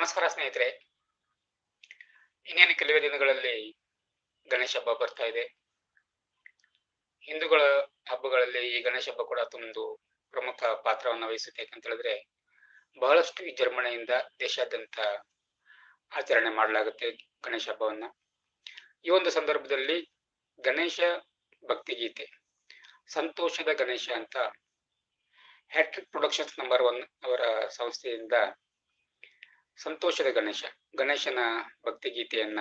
ನಮಸ್ಕಾರ ಸ್ನೇಹಿತರೆ. ಇನ್ನೇನು ಕೆಲವೇ ದಿನಗಳಲ್ಲಿ ಗಣೇಶ ಹಬ್ಬ ಬರ್ತಾ ಇದೆ. ಹಿಂದೂಗಳ ಹಬ್ಬಗಳಲ್ಲಿ ಈ ಗಣೇಶ ಹಬ್ಬ ಕೂಡ ಒಂದು ಪ್ರಮುಖ ಪಾತ್ರವನ್ನು ವಹಿಸುತ್ತೆ ಯಾಕಂತ ಹೇಳಿದ್ರೆ, ಬಹಳಷ್ಟು ವಿಜೃಂಭಣೆಯಿಂದ ದೇಶಾದ್ಯಂತ ಆಚರಣೆ ಮಾಡಲಾಗುತ್ತೆ ಗಣೇಶ ಹಬ್ಬವನ್ನ. ಈ ಒಂದು ಸಂದರ್ಭದಲ್ಲಿ ಗಣೇಶ ಭಕ್ತಿಗೀತೆ, ಸಂತೋಷದ ಗಣೇಶ ಅಂತ ಹ್ಯಾಟ್ರಿಕ್ ಪ್ರೊಡಕ್ಷನ್ಸ್ ನಂಬರ್ ಒನ್ ಅವರ ಸಂಸ್ಥೆಯಿಂದ ಸಂತೋಷದ ಗಣೇಶ. ಗಣೇಶನ ಭಕ್ತಿಗೀತೆಯನ್ನ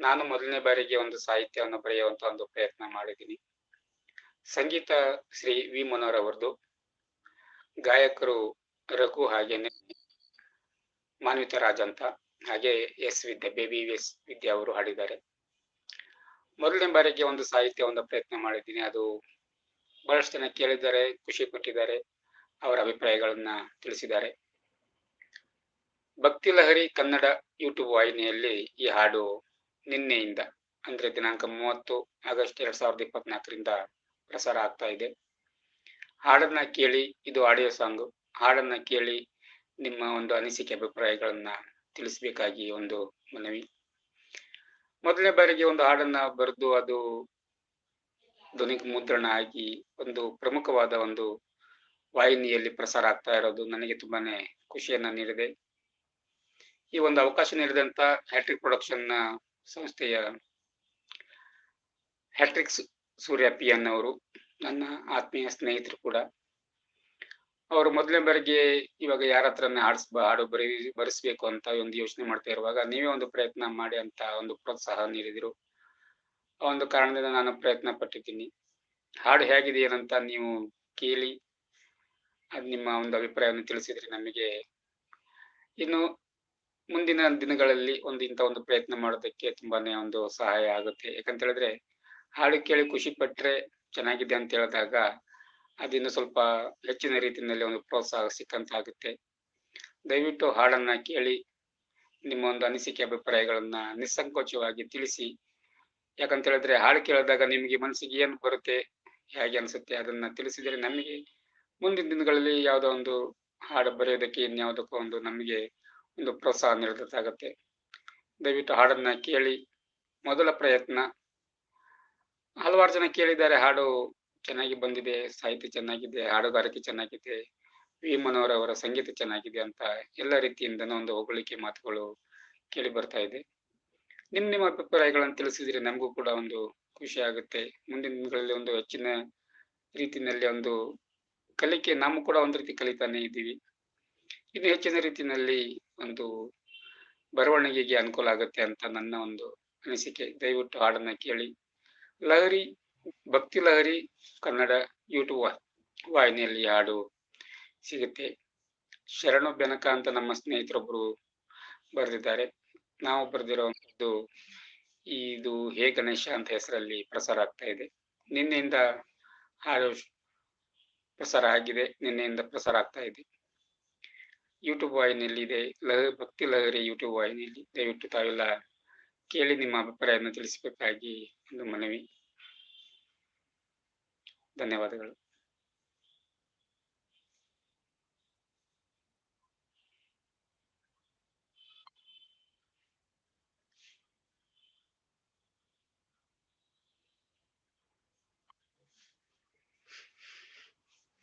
ನಾನು ಮೊದಲನೇ ಬಾರಿಗೆ ಒಂದು ಸಾಹಿತ್ಯವನ್ನು ಬರೆಯುವಂತ ಒಂದು ಪ್ರಯತ್ನ ಮಾಡಿದ್ದೀನಿ. ಸಂಗೀತ ಶ್ರೀ ವಿ ಮನೋಹರ್ ಅವರದು. ಗಾಯಕರು ರಘು ಹಾಗೇನೆ ಮಾನ್ವಿತ ರಾಜ್ ಅಂತ, ಹಾಗೆ S Vidya, baby S Vidya ಅವರು ಹಾಡಿದ್ದಾರೆ. ಮೊದಲನೇ ಬಾರಿಗೆ ಒಂದು ಸಾಹಿತ್ಯ ಒಂದು ಪ್ರಯತ್ನ ಮಾಡಿದ್ದೀನಿ. ಅದು ಬಹಳಷ್ಟು ಜನ ಕೇಳಿದ್ದಾರೆ, ಖುಷಿ ಪಟ್ಟಿದ್ದಾರೆ, ಅವರ ಅಭಿಪ್ರಾಯಗಳನ್ನ ತಿಳಿಸಿದ್ದಾರೆ. ಭಕ್ತಿ ಲಹರಿ ಕನ್ನಡ ಯೂಟ್ಯೂಬ್ ವಾಹಿನಿಯಲ್ಲಿ ಈ ಹಾಡು ನಿನ್ನೆಯಿಂದ, ಅಂದ್ರೆ ದಿನಾಂಕ ಮೂವತ್ತು ಆಗಸ್ಟ್ ಎರಡ್ ಸಾವಿರದ ಇಪ್ಪತ್ನಾಲ್ಕರಿಂದ ಪ್ರಸಾರ ಆಗ್ತಾ ಇದೆ. ಹಾಡನ್ನ ಕೇಳಿ, ಇದು ಆಡಿಯೋ ಸಾಂಗ್. ಹಾಡನ್ನ ಕೇಳಿ ನಿಮ್ಮ ಒಂದು ಅನಿಸಿಕೆ, ಅಭಿಪ್ರಾಯಗಳನ್ನ ತಿಳಿಸಬೇಕಾಗಿ ಒಂದು ಮನವಿ. ಮೊದಲನೇ ಬಾರಿಗೆ ಒಂದು ಹಾಡನ್ನ ಬರೆದು, ಅದು ಧ್ವನಿ ಮುದ್ರಣ ಆಗಿ ಒಂದು ಪ್ರಮುಖವಾದ ಒಂದು ವಾಹಿನಿಯಲ್ಲಿ ಪ್ರಸಾರ ಆಗ್ತಾ ಇರೋದು ನನಗೆ ತುಂಬಾನೇ ಖುಷಿಯನ್ನ ನೀಡಿದೆ. ಈ ಒಂದು ಅವಕಾಶ ನೀಡಿದಂತ ಹ್ಯಾಟ್ರಿಕ್ ಪ್ರೊಡಕ್ಷನ್ ಸಂಸ್ಥೆಯ ಹ್ಯಾಟ್ರಿಕ್ ಸೂರ್ಯ ಪಿ ಎನ್ ಅವರು, ನನ್ನ ಆತ್ಮೀಯ ಸ್ನೇಹಿತರು ಕೂಡ. ಅವರು ಮೊದಲನೇ ಬಾರಿಗೆ ಇವಾಗ ಯಾರ ಹತ್ರನೇ ಹಾಡಿಸ್ ಹಾಡು ಬರೀ, ಬರೆಸ್ಬೇಕು ಅಂತ ಒಂದು ಯೋಚನೆ ಮಾಡ್ತಾ ಇರುವಾಗ ನೀವೇ ಒಂದು ಪ್ರಯತ್ನ ಮಾಡಿ ಅಂತ ಒಂದು ಪ್ರೋತ್ಸಾಹ ನೀಡಿದಿರು. ಆ ಒಂದು ಕಾರಣದಿಂದ ನಾನು ಪ್ರಯತ್ನ ಪಟ್ಟಿದ್ದೀನಿ. ಹಾಡು ಹೇಗಿದೆ ಏನಂತ ನೀವು ಕೇಳಿ, ಅದು ನಿಮ್ಮ ಒಂದು ಅಭಿಪ್ರಾಯವನ್ನು ತಿಳಿಸಿದ್ರೆ ನಮಗೆ ಇನ್ನು ಮುಂದಿನ ದಿನಗಳಲ್ಲಿ ಒಂದು ಇಂಥ ಒಂದು ಪ್ರಯತ್ನ ಮಾಡೋದಕ್ಕೆ ತುಂಬಾನೇ ಒಂದು ಸಹಾಯ ಆಗುತ್ತೆ. ಯಾಕಂತ ಹೇಳಿದ್ರೆ ಹಾಡು ಕೇಳಿ ಖುಷಿ ಪಟ್ರೆ ಚೆನ್ನಾಗಿದೆ ಅಂತ ಹೇಳಿದಾಗ ಅದಿನ್ನು ಸ್ವಲ್ಪ ಹೆಚ್ಚಿನ ರೀತಿಯಲ್ಲಿ ಒಂದು ಪ್ರೋತ್ಸಾಹ ಸಿಕ್ಕಂತ ಆಗುತ್ತೆ ದಯವಿಟ್ಟು ಹಾಡನ್ನ ಕೇಳಿ ನಿಮ್ಮ ಒಂದು ಅನಿಸಿಕೆ, ಅಭಿಪ್ರಾಯಗಳನ್ನ ನಿಸ್ಸಂಕೋಚವಾಗಿ ತಿಳಿಸಿ. ಯಾಕಂತ ಹೇಳಿದ್ರೆ ಹಾಡು ಕೇಳಿದಾಗ ನಿಮಗೆ ಮನಸ್ಸಿಗೆ ಏನು ಬರುತ್ತೆ, ಹೇಗೆ ಅನ್ಸುತ್ತೆ ಅದನ್ನ ತಿಳಿಸಿದರೆ ನಮಗೆ ಮುಂದಿನ ದಿನಗಳಲ್ಲಿ ಯಾವುದೋ ಒಂದು ಹಾಡು ಬರೆಯೋದಕ್ಕೆ ಇನ್ಯಾವುದಕ್ಕೂ ಒಂದು ನಮಗೆ ಒಂದು ಪ್ರೋತ್ಸಾಹ ನೀಡಬೇಕಾಗತ್ತೆ ದಯವಿಟ್ಟು ಹಾಡನ್ನ ಕೇಳಿ. ಮೊದಲ ಪ್ರಯತ್ನ. ಹಲವಾರು ಜನ ಕೇಳಿದ್ದಾರೆ, ಹಾಡು ಚೆನ್ನಾಗಿ ಬಂದಿದೆ, ಸಾಹಿತ್ಯ ಚೆನ್ನಾಗಿದೆ, ಹಾಡುಗಾರಿಕೆ ಚೆನ್ನಾಗಿದೆ, ವಿ ಮನೋಹರ್ ಸಂಗೀತ ಚೆನ್ನಾಗಿದೆ ಅಂತ ಎಲ್ಲ ರೀತಿಯಿಂದನೂ ಒಂದು ಹೊಗಳಿಕೆ ಮಾತುಗಳು ಕೇಳಿ ಬರ್ತಾ ಇದೆ. ನಿಮ್ ನಿಮ್ಮ ಅಭಿಪ್ರಾಯಗಳನ್ನು ತಿಳಿಸಿದ್ರೆ ನಮಗೂ ಕೂಡ ಒಂದು ಖುಷಿ ಆಗುತ್ತೆ. ಮುಂದಿನ ದಿನಗಳಲ್ಲಿ ಒಂದು ಹೆಚ್ಚಿನ ರೀತಿಯಲ್ಲಿ ಒಂದು ಕಲಿಕೆ, ನಾವು ಕೂಡ ಒಂದು ರೀತಿ ಕಲಿತಾನೆ ಇದ್ದೀವಿ. ಇನ್ನು ಹೆಚ್ಚಿನ ರೀತಿಯಲ್ಲಿ ಒಂದು ಬರವಣಿಗೆಗೆ ಅನುಕೂಲ ಆಗುತ್ತೆ ಅಂತ ನನ್ನ ಒಂದು ಅನಿಸಿಕೆ. ದಯವಿಟ್ಟು ಹಾಡನ್ನ ಕೇಳಿ. ಲಹರಿ, ಭಕ್ತಿ ಲಹರಿ, ಕನ್ನಡ ಯೂಟ್ಯೂಬ್ ವಾಹಿನಿಯಲ್ಲಿ ಹಾಡು ಸಿಗುತ್ತೆ. ಶರಣು ಬೆನಕ ಅಂತ ನಮ್ಮ ಸ್ನೇಹಿತರೊಬ್ರು ಬರೆದಿದ್ದಾರೆ. ನಾವು ಬರೆದಿರುವಂತದ್ದು ಇದು ಹೇ ಗಣೇಶ ಅಂತ ಹೆಸರಲ್ಲಿ ಪ್ರಸಾರ ಆಗ್ತಾ ಇದೆ. ನಿನ್ನೆಯಿಂದ ಹಾಡು ಪ್ರಸಾರ ಆಗಿದೆ. ನಿನ್ನೆಯಿಂದ ಪ್ರಸಾರ ಆಗ್ತಾ ಇದೆ. ಯೂಟ್ಯೂಬ್ ವಾಹಿನಿಯಲ್ಲಿ ಇದೆ ಲಹ, ಭಕ್ತಿ ಲಹರಿ ಯೂಟ್ಯೂಬ್ ವಾಹಿನಿಯಲ್ಲಿ ದಯವಿಟ್ಟು ತಾವೆಲ್ಲ ಕೇಳಿ ನಿಮ್ಮ ಅಭಿಪ್ರಾಯವನ್ನು ತಿಳಿಸಬೇಕಾಗಿ ಒಂದು ಮನವಿ. ಧನ್ಯವಾದಗಳು.